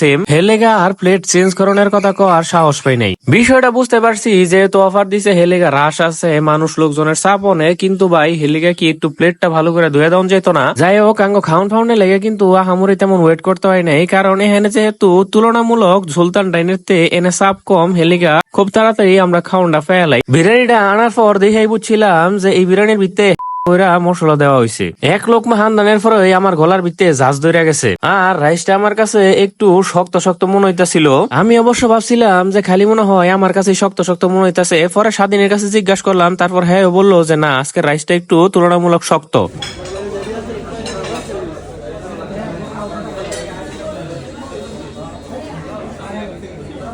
Same হেলেগা আর plate change করানোর কথা কো, আর সাহস পাই নাই। বিষয়টা বুঝতে পারছি, যেহেতু অফার দিছে হেলেগা রাশ আছে, মানুষ লোকজনের অনেক কিন্তু ভাই হেলেগা কি একটু প্লেটটা ভালো করে ধুয়ে দেওয়া যেত না? যাই হোক, আঙ্গ খাউন ফাউনে লেগে কিন্তু আহামরি তেমন ওয়েট করতে হয় নাই, কারণ এখানে যেহেতু তুলনামূলক ঝুলতান ডাইনের তে এনে চাপ কম হেলিগা খুব তাড়াতাড়ি আমরা খাউনটা ফেলাই। বিরিয়ানিটা আনার পর দেখেই বুঝছিলাম যে এই বিরিয়ানির ভিতরে ওইরা মশলা দেওয়া হয়েছে এক লোক হান্দানের পরে আমার গলার ভিতরে জাজ ধরে গেছে। আর রাইসটা আমার কাছে একটু শক্ত শক্ত মনে হইতাছিল। আমি অবশ্য ভাবছিলাম যে খালি মনে হয় আমার কাছে শক্ত শক্ত মনে হইতাছে। পরে স্বাধীনের কাছে জিজ্ঞাসা করলাম, তারপর হ্যাঁ বলল যে না আজকে রাইসটা একটু তুলনামূলক শক্ত।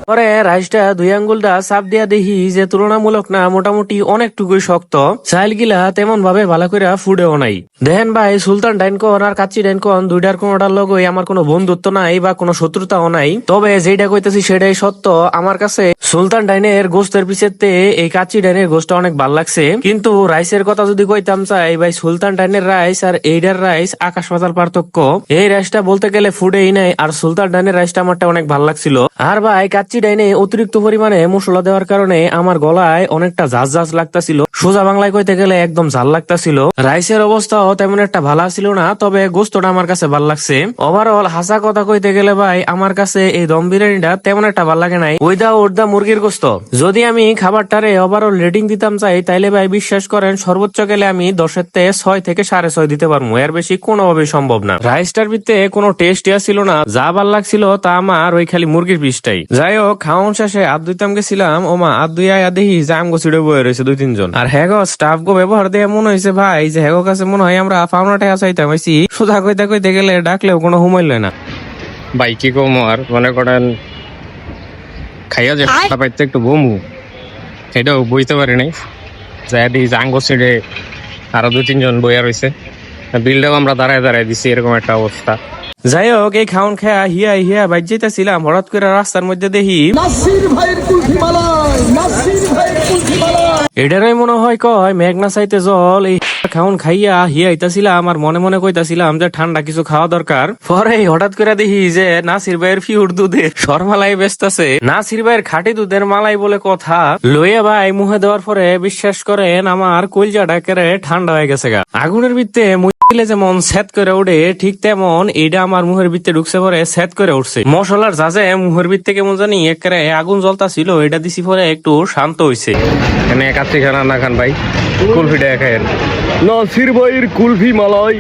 পরে রাইসটা দুই আঙ্গুলটা চাপ দিয়া দেখি যে তুলনামূলক না মোটামুটি অনেকটুকুই শক্ত। চাইল গিলা তেমন ভাবে ভালো করে ফুডেও নাই। দেখেন ভাই, সুলতান ডাইনকন আর কাচ্চি ডাইনকন দুইটার কোনোটার লগই আমার কোনো বন্ধুত্ব নাই বা কোনো শত্রুতাও নাই। তবে যেটা কইতেছি সেটাই সত্য। আমার কাছে সুলতান ডাইনের গোস্তের পিছেতে এই কাচ্চি ডাইনের গোস্তটা অনেক ভালো লাগছে। কিন্তু রাইসের কথা যদি কইতাম চাই, ভাই, সুলতান ডাইনের রাইস আর এইডার রাইস আকাশ পাতাল পার্থক্য। এই রাইসটা বলতে গেলে ফুডেই নাই আর সুলতান ডাইনের রাইসটা আমারটা অনেক ভালো লাগছিল। আর ভাই, কাচ্চি ডাইনে অতিরিক্ত পরিমাণে মশলা দেওয়ার কারণে আমার গলায় অনেকটা ঝাঁজ ঝাঁজ লাগতাছিল। সোজা বাংলায় কইতে গেলে একদম ঝাল লাগতাছিল। রাইসের অবস্থাও তেমন একটা ভালো ছিল না, তবে গোস্তটা আমার কাছে ভালো লাগছে। ওভারঅল হাসা কথা কইতে গেলে ভাই, আমার কাছে এই দম বিরিয়ানিটা তেমন একটা ভালো লাগে নাই। ওই দা ওর দা মুরগির গোস্ত। যদি আমি খাবারটারে ওভারঅল রেটিং দিতাম চাই, তাইলে ভাই বিশ্বাস করেন, সর্বোচ্চ গেলে আমি দশের তে ছয় থেকে সাড়ে ছয় দিতে পারব এর বেশি কোনোভাবেই সম্ভব না। রাইসটার ভিতরে কোনো টেস্ট ছিল না, যা ভালো লাগছিল তা আমার ওই খালি মুরগির পিসটাই। যাই হোক খাওয়ান শেষে আদ দুইতাম গেছিলাম ও মা আদ দুই আয়া দেখি জাম গো ছিড়ে বয়ে রয়েছে দুই তিনজন। আর হ্যাগো স্টাফ গো ব্যবহার দিয়ে মনে হয়েছে ভাই, যে হ্যাগো কাছে মনে হয় আমরা পাওনা টাকা চাইতাম আইসি সোজা কইতে কইতে গেলে ডাকলেও কোনো হুমাইল না। ভাই কি কম আর? মনে করেন খাইয়া যে খাতা পাইতে একটু বমু। সেটাও বুঝতে পারি নাই। যাই দিই জাঙ্গো সিডে আরও দুই তিনজন বইয়া রয়েছে বিলটাও আমরা দাঁড়ায় দাঁড়ায় দিছি এরকম একটা অবস্থা। যাই হোক এই খাউন খেয়া হিয়া হিয়া বাইর যেতেছিলাম হঠাৎ করে রাস্তার মধ্যে দেখি নাসির ভাইয়ের কুলফি মালাই নাসির ভাইয়ের এটারই মনে হয় কয়, মেঘনা চাইতে জল, এই খাউন খাইয়া হিয়া আইতাছিলাম আর মনে মনে কইতাছিলাম যে ঠান্ডা কিছু খাওয়া দরকার। পরে হঠাৎ করে দেখি যে নাসির ভাইয়ের ফিউর দুধের সরমালাই বেচতাছে। নাসির ভাইয়ের খাটি দুধের মালাই বলে কথা লইয়া ভাই মুহে দেওয়ার পরে বিশ্বাস করেন, আমার কলজাটা কেড়ে ঠান্ডা হয়ে গেছে গা। আগুনের ভিত্তে দিলে যেমন সেট করে উঠে ঠিক তেমন এটা আমার মুহের ভিত্তে ঢুকছে পরে সেট করে উঠছে। মশলার জাজে মুহের ভিত্তে কেমন জানি একেবারে আগুন জলতা ছিল এটা দিছি পরে একটু শান্ত হইছে। এখানে একাত্রি খানা না খান ভাই কুলফিটা খায়েন নাসির ভাইয়ের কুলফি মালাই।